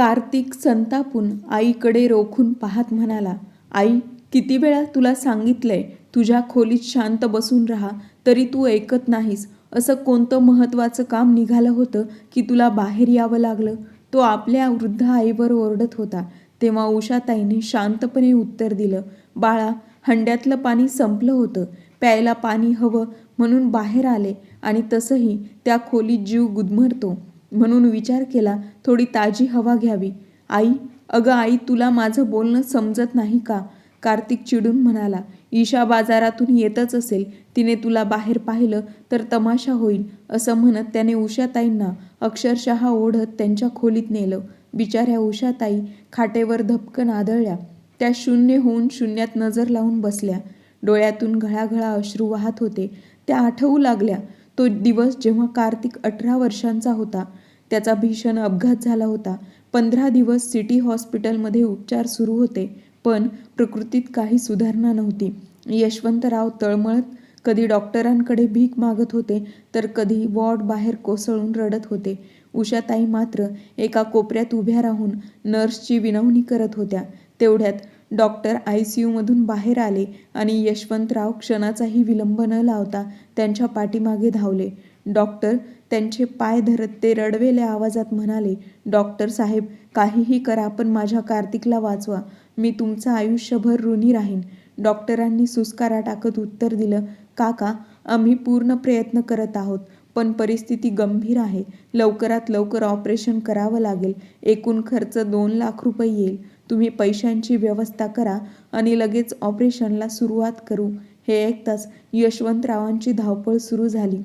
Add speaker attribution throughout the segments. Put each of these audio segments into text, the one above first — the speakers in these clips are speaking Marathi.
Speaker 1: कार्तिक संतापून आईकडे रोखून पाहत म्हणाला आई किती वेळा तुला सांगितलंय तुझ्या खोलीत शांत बसून राहा तरी तू ऐकत नाहीस. असं कोणतं महत्त्वाचं काम निघालं होतं की तुला बाहेर यावं लागलं? तो आपल्या वृद्ध आईवर ओरडत होता. तेव्हा उषाताईने शांतपणे उत्तर दिलं बाळा हंड्यातलं पाणी संपलं होतं. प्यायला पाणी हवं म्हणून बाहेर आले आणि तसंही त्या खोलीत जीव गुदमरतो. म्हणून विचार केला थोडी ताजी हवा घ्यावी. आई अगं आई तुला माझं बोलणं समजत नाही का? कार्तिक चिडून म्हणाला ईशा बाजारातून येतच असेल तिने तुला बाहेर पाहिलं तर तमाशा होईल असं म्हणत त्याने उषाताईंना अक्षरशः ओढत त्यांच्या खोलीत नेलं. बिचाऱ्या उषाताई खाटेवर धपकन आदळल्या. त्या शून्य होऊन शून्यात नजर लावून बसल्या. डोळ्यातून घळाघळा अश्रू वाहत होते. त्या आठवू लागल्या. तो दिवस जेव्हा कार्तिक अठरा वर्षांचा होता त्याचा भीषण अपघात झाला होता. पंधरा दिवस सिटी हॉस्पिटलमध्ये उपचार सुरू होते पण प्रकृतीत काही सुधारणा नव्हती. यशवंतराव तळमळत कधी डॉक्टरांकडे भीक मागत होते तर कधी वॉर्ड बाहेर कोसळून रडत होते. उषाताई मात्र एका कोपऱ्यात उभ्या राहून नर्सची विनवणी करत होत्या. तेवढ्यात डॉक्टर आय सी यूमधून बाहेर आले आणि यशवंतराव क्षणाचाही विलंब न लावता त्यांच्या पाठीमागे धावले. डॉक्टर त्यांचे पाय धरत ते रडवेल्या आवाजात म्हणाले डॉक्टर साहेब काहीही करा पण माझ्या कार्तिकला वाचवा. मी तुमचं आयुष्यभर ऋणी राहीन. डॉक्टरांनी सुस्कारा टाकत उत्तर दिलं काका आम्ही पूर्ण प्रयत्न करत आहोत पण परिस्थिती गंभीर आहे. लवकरात लवकर ऑपरेशन करावं लागेल. एकूण खर्च दोन लाख रुपये येईल. तुम्ही पैशांची व्यवस्था करा आणि लगेच ऑपरेशनला सुरुवात करू. हे ऐकताच यशवंतरावांची धावपळ सुरू झाली.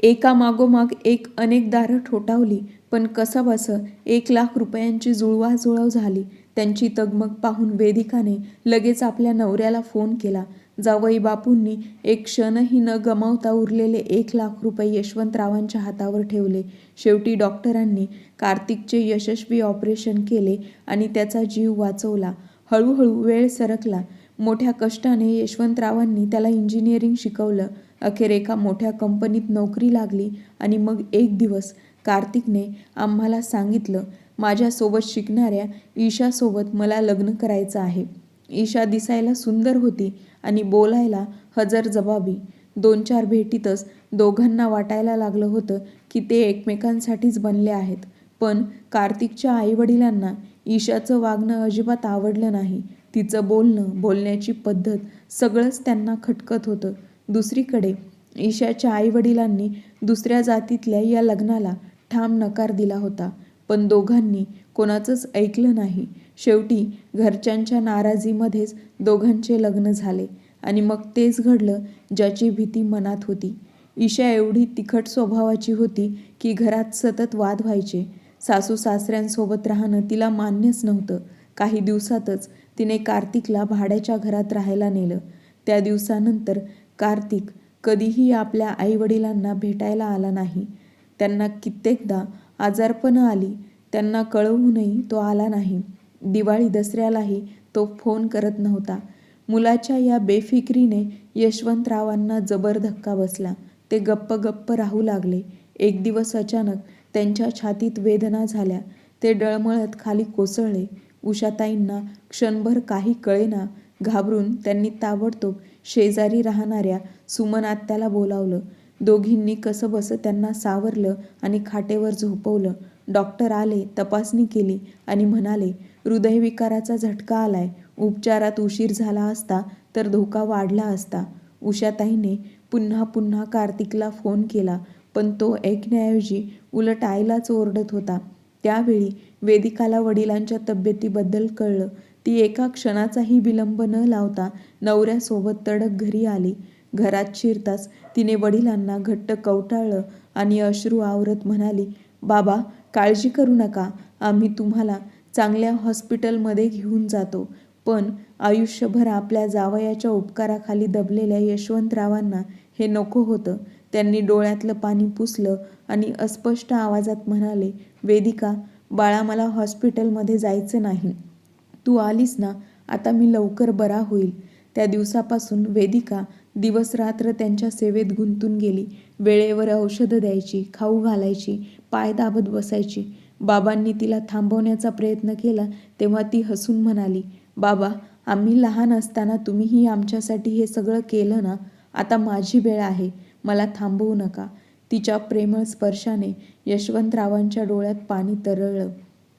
Speaker 1: एका मागोमाग एक अनेक दारं ठोठावली पण कसंबसं एक लाख रुपयांची जुळवाजुळव झाली. त्यांची तगमग पाहून वेदिकाने लगेच आपल्या नवऱ्याला फोन केला. जावई बापूंनी एक क्षणही न गमावता उरलेले एक लाख रुपये यशवंतरावांच्या हातावर ठेवले. शेवटी डॉक्टरांनी कार्तिकचे यशस्वी ऑपरेशन केले आणि त्याचा जीव वाचवला. हळूहळू वेळ सरकला. मोठ्या कष्टाने यशवंतरावांनी त्याला इंजिनिअरिंग शिकवलं. अखेर एका मोठ्या कंपनीत नोकरी लागली आणि मग एक दिवस कार्तिकने आम्हाला सांगितलं माझ्यासोबत शिकणाऱ्या ईशासोबत मला लग्न करायचं आहे. ईशा दिसायला सुंदर होती आणि बोलायला हजर जबाबी. दोन चार भेटीतच दोघांना वाटायला लागलं होतं की ते एकमेकांसाठीच बनले आहेत. पण कार्तिकच्या आईवडिलांना ईशाचं वागणं अजिबात आवडलं नाही. तिचं बोलणं बोलण्याची पद्धत सगळंच त्यांना खटकत होतं. दुसरीकडे ईशाच्या आईवडिलांनी दुसऱ्या जातीतल्या या लग्नाला ठाम नकार दिला होता. पण दोघांनी कोणाचंच ऐकलं नाही. शेवटी घरच्यांच्या नाराजीमध्येच दोघांचे लग्न झाले आणि मग तेच घडलं ज्याची भीती मनात होती. ईशा एवढी तिखट स्वभावाची होती की घरात सतत वाद व्हायचे. सासू सासऱ्यांसोबत राहणं तिला मान्यच नव्हतं. काही दिवसातच तिने कार्तिकला भाड्याच्या घरात राहायला नेलं. त्या दिवसानंतर कार्तिक कधीही आपल्या आईवडिलांना भेटायला आला नाही. त्यांना कित्येकदा आजारपणं आली. त्यांना कळवूनही तो आला नाही. दिवाळी दसऱ्यालाही तो फोन करत नव्हता. मुलाच्या या बेफिक्रीने यशवंतरावांना जबर धक्का बसला. ते गप्प गप्प राहू लागले. एक दिवस अचानक त्यांच्या छातीत वेदना झाल्या. ते डळमळत खाली कोसळले. उषाताईंना क्षणभर काही कळेना. घाबरून त्यांनी ताबडतोब शेजारी राहणाऱ्या सुमन आत्याला बोलावलं. दोघींनी कसंबसं त्यांना सावरलं आणि खाटेवर झोपवलं. डॉक्टर आले तपासणी केली आणि म्हणाले हृदयविकाराचा झटका आलाय. उपचारात उशीर झाला असता तर धोका वाढला असता उषाताईने पुन्हा पुन्हा कार्तिकला फोन केला पण तो ऐकण्याऐवजी उलट आईलाच ओरडत होता. त्यावेळी वेदिकाला वडिलांच्या तब्येतीबद्दल कळलं. ती एका क्षणाचाही विलंब न लावता नवऱ्यासोबत तडक घरी आली. घरात शिरताच तिने वडिलांना घट्ट कवटाळलं आणि अश्रू आवरत म्हणाली बाबा काळजी करू नका. आम्ही तुम्हाला चांगल्या हॉस्पिटलमध्ये घेऊन जातो. पण आयुष्यभर आपल्या जावयाच्या उपकाराखाली दबलेल्या यशवंतरावांना हे नको होतं त्यांनी डोळ्यातलं पाणी पुसलं आणि अस्पष्ट आवाजात म्हणाले वेदिका बाळा मला हॉस्पिटलमध्ये जायचं नाही. तू आलीस ना आता मी लवकर बरा होईल. त्या दिवसापासून वेदिका दिवसरात्र त्यांच्या सेवेत गुंतून गेली. वेळेवर औषधं द्यायची खाऊ घालायची पाय दाबत बसायची. बाबांनी तिला थांबवण्याचा प्रयत्न केला तेव्हा ती हसून म्हणाली बाबा आम्ही लहान असताना तुम्हीही आमच्यासाठी हे सगळं केलं ना? आता माझी वेळ आहे. मला थांबवू नका. तिच्या प्रेमळ स्पर्शाने यशवंतरावांच्या डोळ्यात पाणी तरळलं.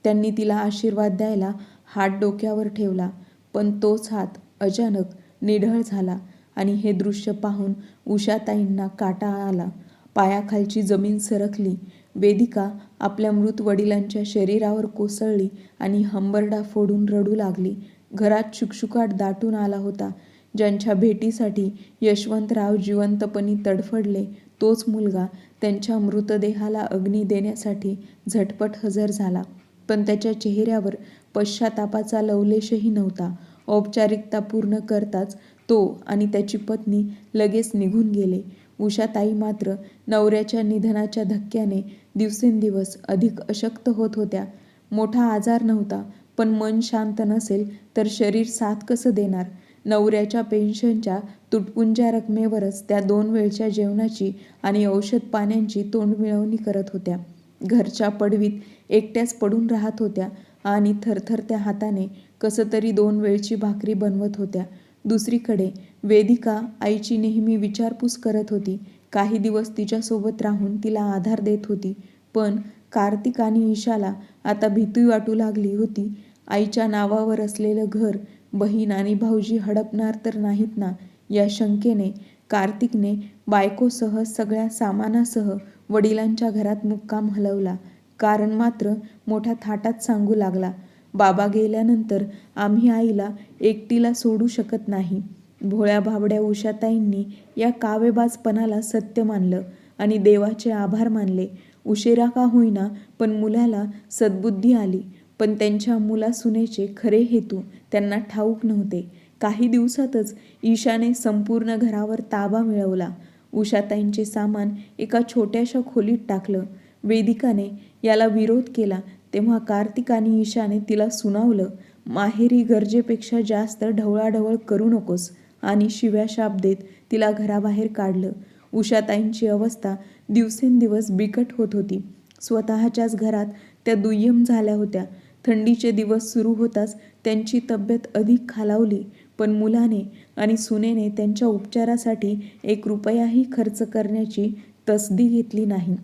Speaker 1: त्यांनी तिला आशीर्वाद द्यायला हात डोक्यावर ठेवला पण तोच हात अचानक निढळ झाला आणि हे दृश्य पाहून उषाताईंना काटा आला. पायाखालची जमीन सरकली. वेदिका आपल्या मृत वडिलांच्या शरीरावर कोसळली आणि हंबरडा फोडून रडू लागली. घरात शुकशुकाट दाटून आला होता. ज्यांच्या भेटीसाठी यशवंतराव जिवंतपणी तडफडले तोच मुलगा त्यांच्या मृतदेहाला अग्नी देण्यासाठी झटपट हजर झाला. पण त्याच्या चेहऱ्यावर पश्चातापाचा लवलेशही नव्हता. औपचारिकता पूर्ण करताच तो आणि त्याची पत्नी लगेच निघून गेले. उषाताई मात्र नवऱ्याच्या निधनाच्या धक्क्याने दिवसेंदिवस अधिक अशक्त होत होत्या. मोठा आजार नव्हता पण मन शांत नसेल तर शरीर साथ कसं देणार? नवऱ्याच्या पेन्शनच्या तुटपुंज्या रकमेवरच त्या दोन वेळच्या जेवणाची आणि औषध पाण्यांची तोंडमिळवणी करत होत्या. घरच्या पडवीत एकट्याच पडून राहत होत्या. आणि थरथरत्या हाताने कसं तरी दोन वेळची भाकरी बनवत होत्या. दुसरीकडे वेदिका आईची नेहमी विचारपूस करत होती. काही दिवस तिच्यासोबत राहून तिला आधार देत होती. पण कार्तिक आणि ईशाला आता भीती वाटू लागली होती. आईच्या नावावर असलेलं घर बहीण आणि भाऊजी हडपणार तर नाहीत ना? या शंकेने कार्तिकने बायकोसह सगळ्या सामानासह वडिलांच्या घरात मुक्काम हलवला. कारण मात्र मोठ्या थाटात सांगू लागला. बाबा गेल्यानंतर आम्ही आईला एकटीला सोडू शकत नाही. भोळ्या भाबड्या उषाताईंनी या कावेबाजपणाला सत्य मानलं आणि देवाचे आभार मानले. उशिरा का होईना पण मुलाला सद्बुद्धी आली. पण त्यांच्या मुलासुनेचे खरे हेतू त्यांना ठाऊक नव्हते. काही दिवसातच ईशाने संपूर्ण घरावर ताबा मिळवला. उषाताईंचे सामान एका छोट्याशा खोलीत टाकलं. वेदिकाने याला विरोध केला. तेव्हा कार्तिक आणि ईशाने तिला सुनावलं माहेरी गरजेपेक्षा जास्त ढवळाढवळ करू नकोस. आणि शिव्या शाप देत तिला घराबाहेर काढलं. उषाताईंची अवस्था दिवसेंदिवस बिकट होत होती. स्वतःच्याच घरात त्या दुय्यम झाल्या होत्या. थंडीचे दिवस सुरू होताच त्यांची तब्येत अधिक खालावली. पण मुलाने आणि सुनेने त्यांच्या उपचारासाठी एक रुपयाही खर्च करण्याची तसदी घेतली नाही.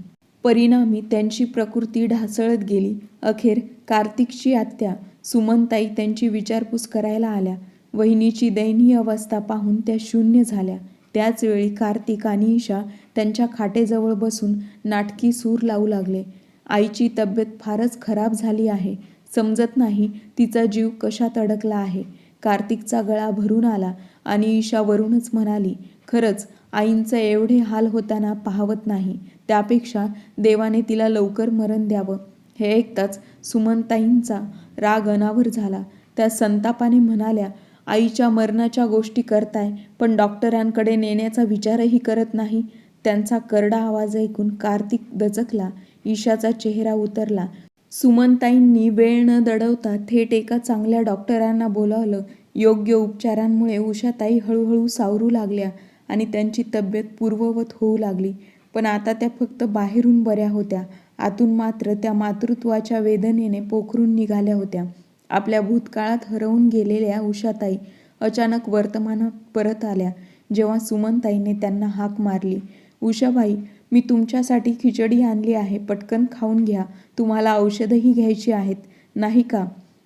Speaker 1: परिणामी त्यांची प्रकृती ढासळत गेली. अखेर कार्तिकची आत्या सुमनताई त्यांची विचारपूस करायला आल्या. वहिनीची दयनीय अवस्था पाहून त्या शून्य झाल्या. त्याचवेळी कार्तिक आणि ईशा त्यांच्या खाटेजवळ बसून नाटकी सूर लावू लागले. आईची तब्येत फारच खराब झाली आहे. समजत नाही तिचा जीव कशात अडकला आहे. कार्तिकचा गळा भरून आला आणि ईशा वरूनच म्हणाली खरंच आईंचं एवढे हाल होताना पाहवत नाही. त्यापेक्षा देवाने तिला लवकर मरण द्यावं. हे ऐकताच सुमनताईंचा राग अनावर झाला. त्या संतापाने म्हणाल्या आईच्या मरणाच्या गोष्टी करताय पण डॉक्टरांकडे नेण्याचा विचारही करत नाही. त्यांचा करडा आवाज ऐकून कार्तिक दचकला ईशाचा चेहरा उतरला. सुमनताईंनी वेळ न दडवता थेट एका चांगल्या डॉक्टरांना बोलावलं. योग्य उपचारांमुळे उषाताई हळूहळू सावरू लागल्या आणि त्यांची तब्येत पूर्ववत होऊ लागली. पण आता त्या फक्त बाहेरून बऱ्या होत्या. आतून मात्र त्या मातृत्वाच्या वेदनेने पोखरून निघाल्या होत्या. आपल्या भूतकाळात हरवून गेलेल्या उषाताई अचानक वर्तमानात परत आल्या. जेव्हा सुमनताईने त्यांना हाक मारली उषाबाई मी तुमच्यासाठी खिचडी आणली आहे. पटकन खाऊन घ्या. तुम्हाला औषधही घ्यायची आहेत. नाही का?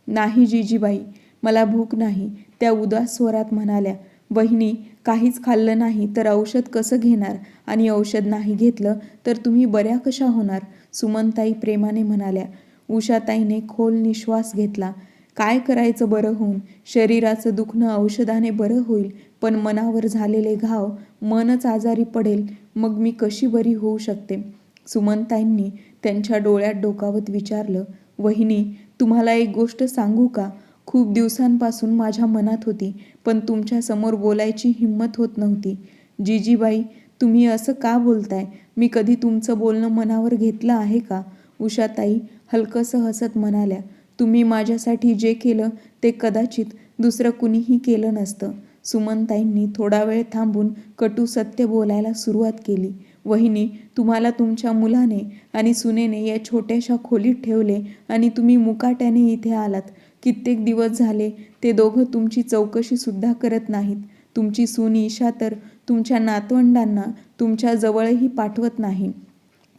Speaker 1: नाही जिजीबाई. मला भूक नाही. त्या उदास स्वरात म्हणाल्या बहिणी काहीच खाल्लं नाही तर औषध कसं घेणार? आणि औषध नाही घेतलं तर तुम्ही बऱ्या कशा होणार? सुमनताई प्रेमाने म्हणाल्या. उषाताईने खोल निश्वास घेतला. काय करायचं बरं होऊन? शरीराचं दुखणं औषधाने बरं होईल पण मनावर झालेले घाव मनच आजारी पडेल मग मी कशी बरी होऊ शकते? सुमनताईंनी त्यांच्या डोळ्यात डोकावत विचारलं वहिनी तुम्हाला एक गोष्ट सांगू का? खूप दिवसांपासून माझ्या मनात होती पण तुमच्यासमोर बोलायची हिंमत होत नव्हती. जिजीबाई तुम्ही असं का बोलताय? मी कधी तुमचं बोलणं मनावर घेतलं आहे का? उषाताई हलकंसं हसत म्हणाल्या तुम्ही माझ्यासाठी जे केलं ते कदाचित दुसरं कुणीही केलं नसतं. सुमनताईंनी थोडा वेळ थांबून कटू सत्य बोलायला सुरुवात केली. वहिनी तुम्हाला तुमच्या मुलाने आणि सुनेने या छोट्याशा खोलीत ठेवले आणि तुम्ही मुकाट्याने इथे आलात. कित्येक दिवस झाले ते दोघं तुमची चौकशीसुद्धा करत नाहीत. तुमची सून ईशा तर तुमच्या नातवंडांना तुमच्या जवळही पाठवत नाही.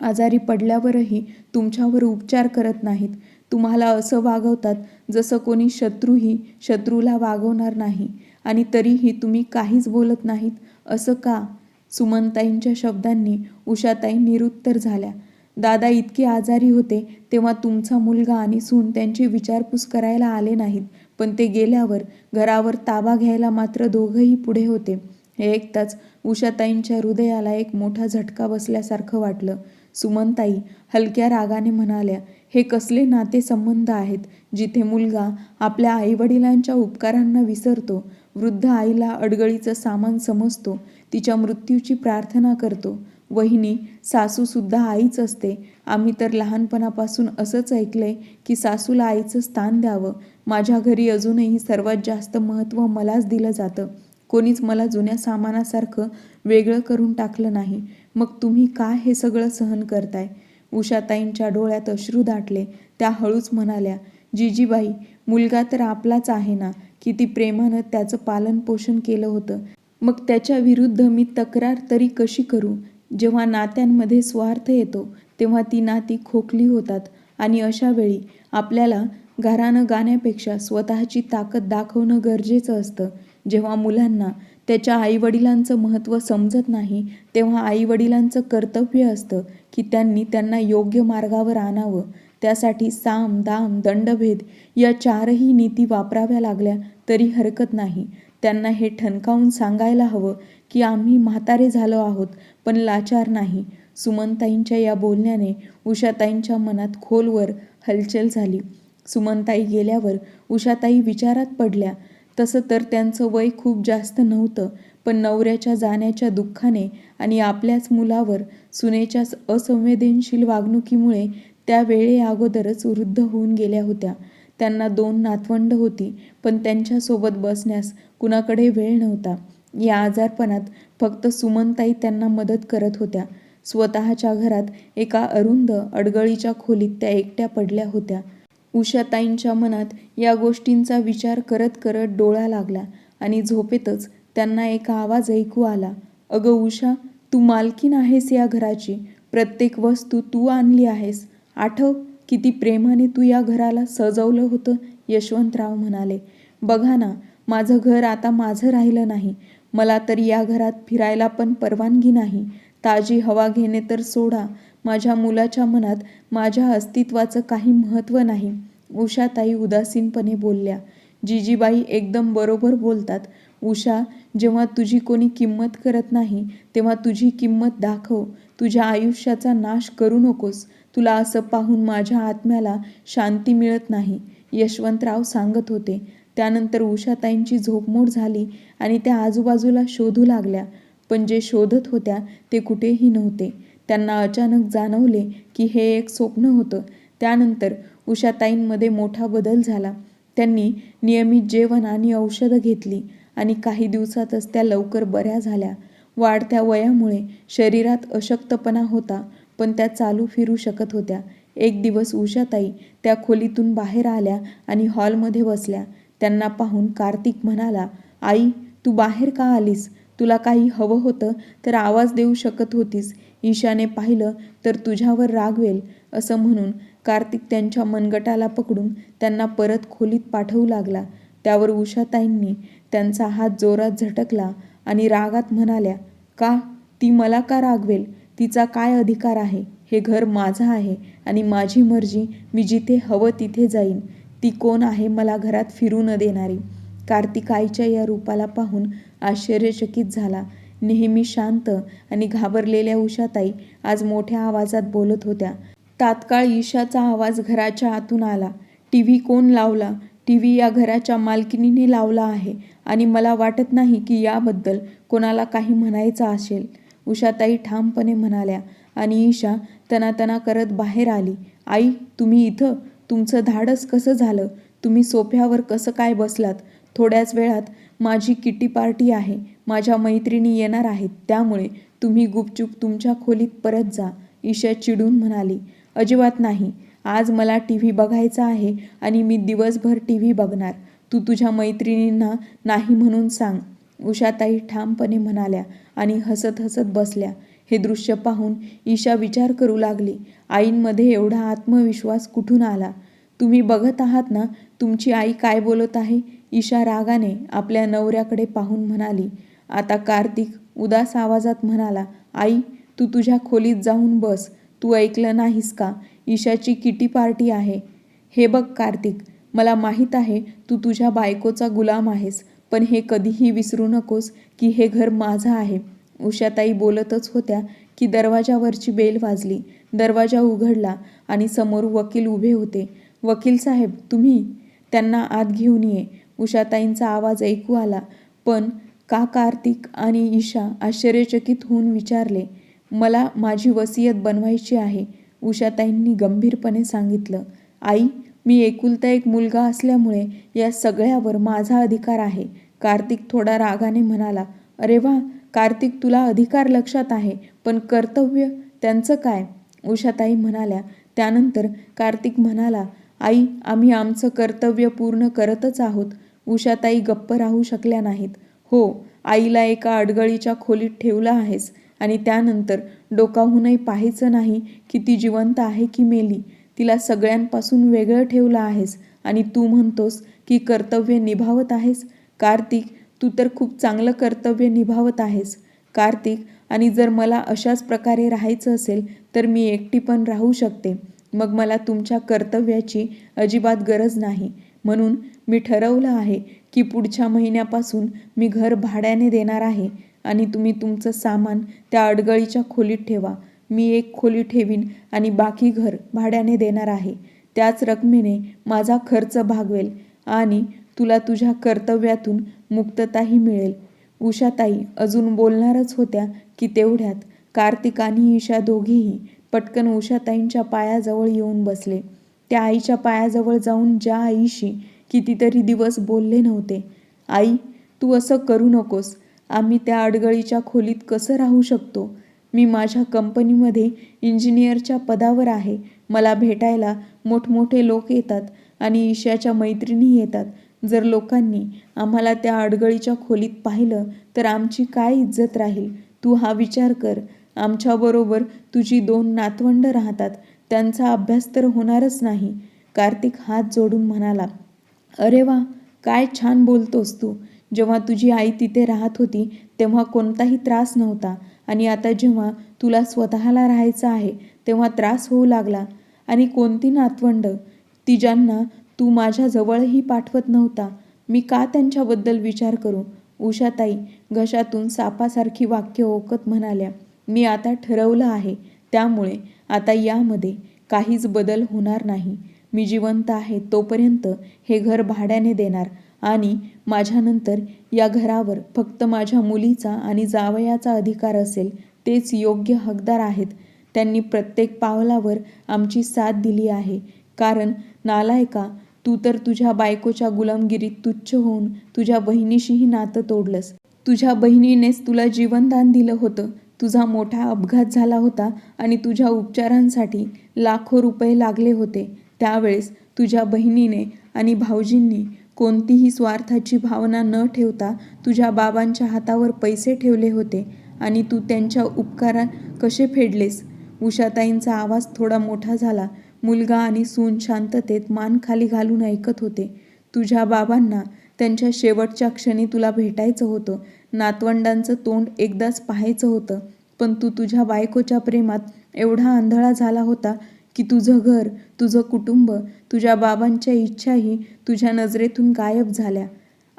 Speaker 1: आजारी पडल्यावरही तुमच्यावर उपचार करत नाहीत. तुम्हाला असं वागवतात जसं कोणी शत्रूही शत्रूला वागवणार नाही आणि तरीही तुम्ही काहीच बोलत नाहीत. असं का? सुमनताईंच्या शब्दांनी उषाताई निरुत्तर झाल्या. दादा इतके आजारी होते तेव्हा तुमचा मुलगा आणि सून त्यांची विचारपूस करायला आले नाहीत. पण ते गेल्यावर घरावर ताबा घ्यायला मात्र दोघंही पुढे होते. हे ऐकताच उषाताईंच्या हृदयाला एक मोठा झटका बसल्यासारखं वाटलं. सुमनताई हलक्या रागाने म्हणाल्या हे कसले नातेसंबंध आहेत जिथे मुलगा आपल्या आईवडिलांच्या उपकारांना विसरतो वृद्ध आईला अडगळीचं सामान समजतो तिच्या मृत्यूची प्रार्थना करतो वहिनी सासूसुद्धा आईच असते. आम्ही तर लहानपणापासून असंच ऐकलंय की सासूला आईचं स्थान द्यावं. माझ्या घरी अजूनही सर्वात जास्त महत्त्व मलाच दिलं जातं. कोणीच मला जुन्या सामानासारखं वेगळं करून टाकलं नाही. मग तुम्ही काय हे सगळं सहन करताय? उषाताईंच्या डोळ्यात अश्रू दाटले. त्या हळूच म्हणाल्या जिजीबाई मुलगा तर आपलाच आहे ना? किती प्रेमानं त्याचं पालन पोषण केलं होतं. मग त्याच्या विरुद्ध मी तक्रार तरी कशी करू? जेव्हा नात्यांमध्ये स्वार्थ येतो तेव्हा ती नाती खोकली होतात आणि अशा वेळी आपल्याला घरानं गाण्यापेक्षा स्वतःची ताकद दाखवणं गरजेचं असतं. जेव्हा मुलांना त्याच्या आईवडिलांचं महत्त्व समजत नाही तेव्हा आईवडिलांचं कर्तव्य असतं की त्यांनी त्यांना योग्य मार्गावर आणावं. त्यासाठी साम दाम दंडभेद या चारही नीती वापराव्या लागल्या तरी हरकत नाही. त्यांना हे ठणकावून सांगायला हवं की आम्ही म्हातारे झालो आहोत पण लाचार नाही. सुमनताईंच्या या बोलण्याने उषाताईंच्या मनात खोलवर हलचल झाली. सुमनताई गेल्यावर उषाताई विचारात पडल्या तसं तर त्यांचं वय खूप जास्त नव्हतं पण नवऱ्याच्या जाण्याच्या दुःखाने आणि आपल्याच मुलावर सुनेच्या असंवेदनशील वागणुकीमुळे त्या वेळे अगोदरच वृद्ध होऊन गेल्या होत्या. त्यांना दोन नातवंड होती पण त्यांच्यासोबत बसण्यास कुणाकडे वेळ नव्हता. या आजारपणात फक्त सुमनताई त्यांना मदत करत होत्या. स्वतःच्या घरात एका अरुंद अडगळीच्या खोलीत त्या एकट्या पडल्या होत्या. उषाताईंच्या मनात या गोष्टींचा विचार करत करत डोळा लागला आणि झोपेतच त्यांना एक आवाज ऐकू आला. अगं उषा तू मालकीन आहेस या घराची. प्रत्येक वस्तू तू आणली आहेस. आठव किती प्रेमाने तू या घराला सजवलं होतं यशवंतराव म्हणाले. बघा ना माझं घर आता माझं राहिलं नाही. मला तर या घरात फिरायला पण परवानगी नाही. ताजी हवा घेणे तर सोडा. माझ्या मुलाच्या मनात माझ्या अस्तित्वाचं काही महत्त्व नाही. उषाताई उदासीनपणे बोलल्या. जिजीबाई एकदम बरोबर बोलतात. उषा जेव्हा तुझी कोणी किंमत करत नाही तेव्हा तुझी किंमत दाखव. तुझ्या आयुष्याचा नाश करू नकोस. तुला असं पाहून माझ्या आत्म्याला शांती मिळत नाही यशवंतराव सांगत होते. त्यानंतर उषाताईंची झोपमोड झाली आणि त्या आजूबाजूला शोधू लागल्या. पण जे शोधत होत्या ते कुठेही नव्हते. त्यांना अचानक जाणवले की हे एक स्वप्न होतं. त्यानंतर उषाताईंमध्ये मोठा बदल झाला. त्यांनी नियमित जेवण आणि औषधं घेतली आणि काही दिवसातच त्या लवकर बऱ्या झाल्या. वाढत्या वयामुळे शरीरात अशक्तपणा होता पण त्या चालू फिरू शकत होत्या. एक दिवस उषाताई त्या खोलीतून बाहेर आल्या आणि हॉलमध्ये बसल्या. त्यांना पाहून कार्तिक म्हणाला आई तू बाहेर का आलीस? तुला काही हवं होतं तर आवाज देऊ शकत होतीस. ईशाने पाहिलं तर तुझ्यावर रागवेल असं म्हणून कार्तिक त्यांच्या मनगटाला पकडून त्यांना परत खोलीत पाठवू लागला. त्यावर उषाताईंनी त्यांचा हात जोरात झटकला आणि रागात म्हणाल्या का? ती मला का रागवेल तिचा काय अधिकार आहे? हे घर माझं आहे आणि माझी मर्जी मी जिथे हवं तिथे जाईन. ती कोण आहे मला घरात फिरू न देणारी? कार्तिक आईच्या या रूपाला पाहून आश्चर्यचकित झाला. नेहमी शांत आणि घाबरलेल्या उषाताई आज मोठ्या आवाजात बोलत होत्या. तात्काळ ईशाचा आवाज घराच्या आतून आला. टी व्ही कोण लावला? टी व्ही या घराच्या मालकिनीने लावला आहे आणि मला वाटत नाही की याबद्दल कोणाला काही म्हणायचं असेल. उषाताई ठामपणे म्हणाल्या आणि ईशा तनातना करत बाहेर आली. आई तुम्ही इथं? तुमचं धाडस कसं झालं? तुम्ही सोफ्यावर कसं काय बसलात? थोड्याच वेळात माझी किटी पार्टी आहे. माझ्या मैत्रिणी येणार आहेत. त्यामुळे तुम्ही गुपचूप तुमच्या खोलीत परत जा ईशा चिडून म्हणाली. अजिबात नाही. आज मला टी व्ही बघायचा आहे आणि मी दिवसभर टी व्ही बघणार. तू तुझ्या मैत्रिणींना नाही म्हणून सांग. उषाताई ठामपणे म्हणाल्या आणि हसत हसत बसल्या. हे दृश्य पाहून ईशा विचार करू लागली. आईंमध्ये एवढा आत्मविश्वास कुठून आला? तुम्ही बघत आहात ना तुमची आई काय बोलत आहे? ईशा रागाने आपल्या नवऱ्याकडे पाहून म्हणाली. आता कार्तिक उदास आवाजात म्हणाला आई तू तुझ्या खोलीत जाऊन बस. तू ऐकलं नाहीस का? ईशाची किटी पार्टी आहे. हे बघ कार्तिक मला माहीत आहे तू तुझ्या बायकोचा गुलाम आहेस पण हे कधीही विसरू नकोस की हे घर माझं आहे. उषाताई बोलतच होत्या की दरवाजावरची बेल वाजली. दरवाजा उघडला आणि समोर वकील उभे होते. वकील साहेब तुम्ही? त्यांना आत घेऊन ये. उषाताईंचा आवाज ऐकू आला पण का कार्तिक आणि ईशा आश्चर्यचकित होऊन विचारले मला माझी वसियत बनवायची आहे उषाताईंनी गंभीरपणे सांगितलं. आई मी एकुलता एक मुलगा असल्यामुळे या सगळ्यावर माझा अधिकार आहे कार्तिक थोडा रागाने म्हणाला. अरे वा! कार्तिक तुला अधिकार लक्षात आहे पण कर्तव्य त्यांचं काय? उषाताई म्हणाल्या त्यानंतर कार्तिक म्हणाला आई आम्ही आमचं कर्तव्य पूर्ण करतच आहोत. उषाताई गप्प राहू शकल्या नाहीत. हो आईला एका अडगळीच्या खोलीत ठेवलं आहेस आणि त्यानंतर डोकाहूनही पाहायचं नाही की ती जिवंत आहे की मेली. तिला सगळ्यांपासून वेगळं ठेवलं आहेस आणि तू म्हणतोस की कर्तव्य निभावत आहेस. कार्तिक तू तर खूप चांगलं कर्तव्य निभावत आहेस. कार्तिक आणि जर मला अशाच प्रकारे राहायचं असेल तर मी एकटी पण राहू शकते. मग मला तुमच्या कर्तव्याची अजिबात गरज नाही. म्हणून मी ठरवलं आहे की पुढच्या महिन्यापासून मी घर भाड्याने देणार आहे आणि तुम्ही तुमचं सामान त्या अडगळीच्या खोलीत ठेवा. मी एक खोली ठेवीन आणि बाकी घर भाड्याने देणार आहे. त्याच रकमेने माझा खर्च भागवेल आणि तुला तुझ्या कर्तव्यातून मुक्तताही मिळेल. उषाताई अजून बोलणारच होत्या की तेवढ्यात कार्तिक आणि ईशा दोघेही पटकन उषाताईंच्या पायाजवळ येऊन बसले. त्या आईच्या पायाजवळ जाऊन ज्या आईशी कितीतरी दिवस बोलले नव्हते. आई तू असं करू नकोस. आम्ही त्या अडगळीच्या खोलीत कसं राहू शकतो? मी माझ्या कंपनीमध्ये इंजिनियरच्या पदावर आहे. मला भेटायला मोठमोठे लोक येतात आणि ईशाच्या मैत्रिणी येतात. जर लोकांनी आम्हाला त्या अडगळीच्या खोलीत पाहिलं तर आमची काय इज्जत राहील? तू हा विचार कर. आमच्याबरोबर तुझी दोन नातवंड राहतात. त्यांचा अभ्यास तर होणारच नाही. कार्तिक हात जोडून म्हणाला अरे वा काय छान बोलतोस तू. जेव्हा तुझी आई तिथे राहत होती तेव्हा कोणताही त्रास नव्हता. आणि आता जेव्हा तुला स्वतःला राहायचं आहे तेव्हा त्रास होऊ लागला. आणि कोणती नातवंड? ती ज्यांना तू माझ्याजवळही पाठवत नव्हता. मी का त्यांच्याबद्दल विचार करू? उषाताई घशातून सापासारखी वाक्य ओकत म्हणाल्या मी आता ठरवलं आहे. त्यामुळे आता यामध्ये काहीच बदल होणार नाही. मी जिवंत आहे तोपर्यंत हे घर भाड्याने देणार आणि माझ्यानंतर या घरावर फक्त माझ्या मुलीचा आणि जावयाचा अधिकार असेल तेच योग्य हकदार आहेत. त्यांनी प्रत्येक पावलावर आमची साथ दिली आहे. कारण नालायका तू तर तुझ्या बायकोच्या गुलामगिरीत तुच्छ होऊन तुझ्या बहिणीशीही नातं तोडलंस. तुझ्या बहिणीनेच तुला जीवनदान दिलं होतं. तुझा मोठा अपघात झाला होता आणि तुझ्या उपचारांसाठी लाखो रुपये लागले होते. त्यावेळेस तुझ्या बहिणीने आणि भाऊजींनी कोणतीही स्वार्थाची भावना न ठेवता तुझ्या बाबांच्या हातावर पैसे ठेवले होते आणि तू त्यांच्या उपकारा कसे फेडलेस? उषाताईंचा आवाज थोडा मोठा झाला. मुलगा आणि सून शांततेत मान खाली घालून ऐकत होते. तुझ्या बाबांना त्यांच्या शेवटच्या क्षणी तुला भेटायचं होतं. नातवंडांचं तोंड एकदाच पाहायचं होतं. पण तू तुझ्या बायकोच्या प्रेमात एवढा आंधळा झाला होता की तुझं घर तुझं कुटुंब तुझ्या बाबांच्या इच्छाही तुझ्या नजरेतून गायब झाल्या.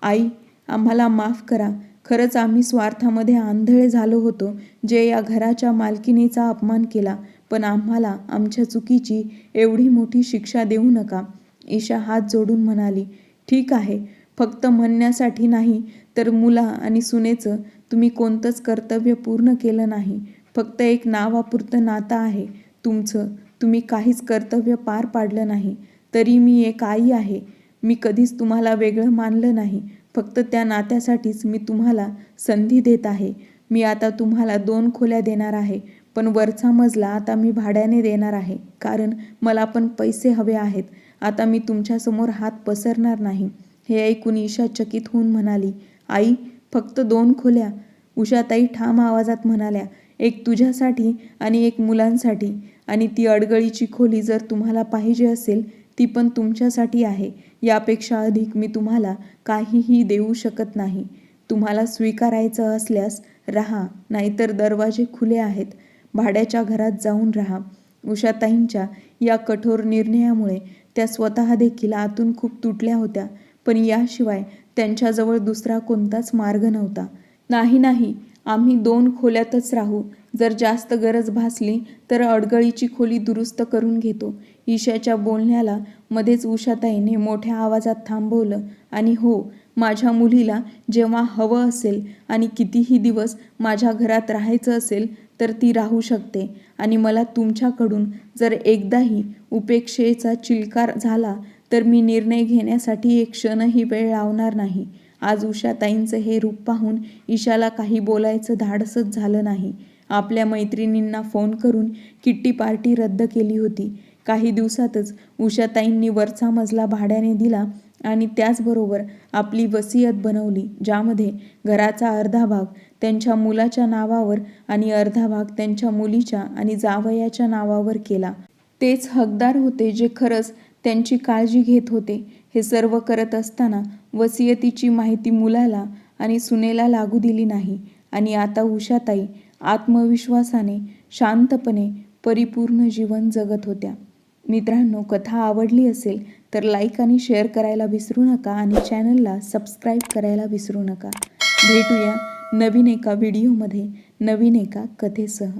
Speaker 1: आई आम्हाला माफ करा. खरंच आम्ही स्वार्थामध्ये आंधळे झालो होतो. जे या घराच्या मालकिनीचा अपमान केला. पण आम्हाला आमच्या चुकीची एवढी मोठी शिक्षा देऊ नका. ईशा हात जोडून म्हणाली ठीक आहे फक्त म्हणण्यासाठी नाही तर मुला आणि सुनेचं तुम्ही कोणतंच कर्तव्य पूर्ण केलं नाही. फक्त एक नावापुरतं नातं आहे. तुमचं तुम्ही काहीच कर्तव्य पार पाडलं नाही. तरी मी एक आई आहे. मी कधीच तुम्हाला वेगळं मानलं नाही. फक्त त्या नात्यासाठीच मी तुम्हाला संधी देत आहे. मी आता तुम्हाला दोन खोल्या देणार आहे. पण वरचा मजला आता मी भाड्याने देणार आहे कारण मला पण पैसे हवे आहेत. आता मी तुमच्यासमोर हात पसरणार नाही. हे ऐकून ईशा चकित होऊन म्हणाली आई फक्त दोन खोल्या. उषाताई ठाम आवाजात म्हणाल्या एक तुझ्यासाठी आणि एक मुलांसाठी. आणि ती अडगळीची खोली जर तुम्हाला पाहिजे असेल ती पण तुमच्यासाठी आहे. यापेक्षा अधिक मी तुम्हाला काहीही देऊ शकत नाही. तुम्हाला स्वीकारायचं असल्यास राहा नाहीतर दरवाजे खुले आहेत. भाड्याच्या घरात जाऊन राहा. उषाताईंच्या या कठोर निर्णयामुळे त्या स्वतः देखील आतून खूप तुटल्या होत्या. पण याशिवाय त्यांच्याजवळ दुसरा कोणताच मार्ग नव्हता. नाही नाही आम्ही दोन खोल्यातच राहू. जर जास्त गरज भासली तर अडगळीची खोली दुरुस्त करून घेतो. ईशाच्या बोलण्याला मध्येच उषाताईने मोठ्या आवाजात थांबवलं आणि हो माझ्या मुलीला जेव्हा हवं असेल आणि कितीही दिवस माझ्या घरात राहायचं असेल तर ती राहू शकते. आणि मला तुमच्याकडून जर एकदाही उपेक्षेचा चिलकार झाला तर मी निर्णय घेण्यासाठी एक क्षणही वेळ लावणार नाही. आज उषाताईंचं हे रूप पाहून ईशाला काही बोलायचं धाडसच झालं नाही. आपल्या मैत्रिणींना फोन करून किट्टी पार्टी रद्द केली होती. काही दिवसातच उषाताईंनी वरचा मजला भाड्याने दिला आणि त्याचबरोबर आपली वसियत बनवली ज्यामध्ये घराचा अर्धा भाग त्यांच्या मुलाच्या नावावर आणि अर्धा भाग त्यांच्या मुलीच्या आणि जावयाच्या नावावर केला. तेच हकदार होते जे खरंच त्यांची काळजी घेत होते. हे सर्व करत असताना वसियतीची माहिती मुलाला आणि सुनेला लागू दिली नाही आणि आता उषाताई आत्मविश्वासाने शांतपणे परिपूर्ण जीवन जगत होत्या. मित्रांनो कथा आवडली असेल तर लाईक आणि शेअर करायला विसरू नका आणि चॅनलला सबस्क्राईब करायला विसरू नका. भेटूया नवीन एका व्हिडिओमध्ये नवीन एका कथेसह.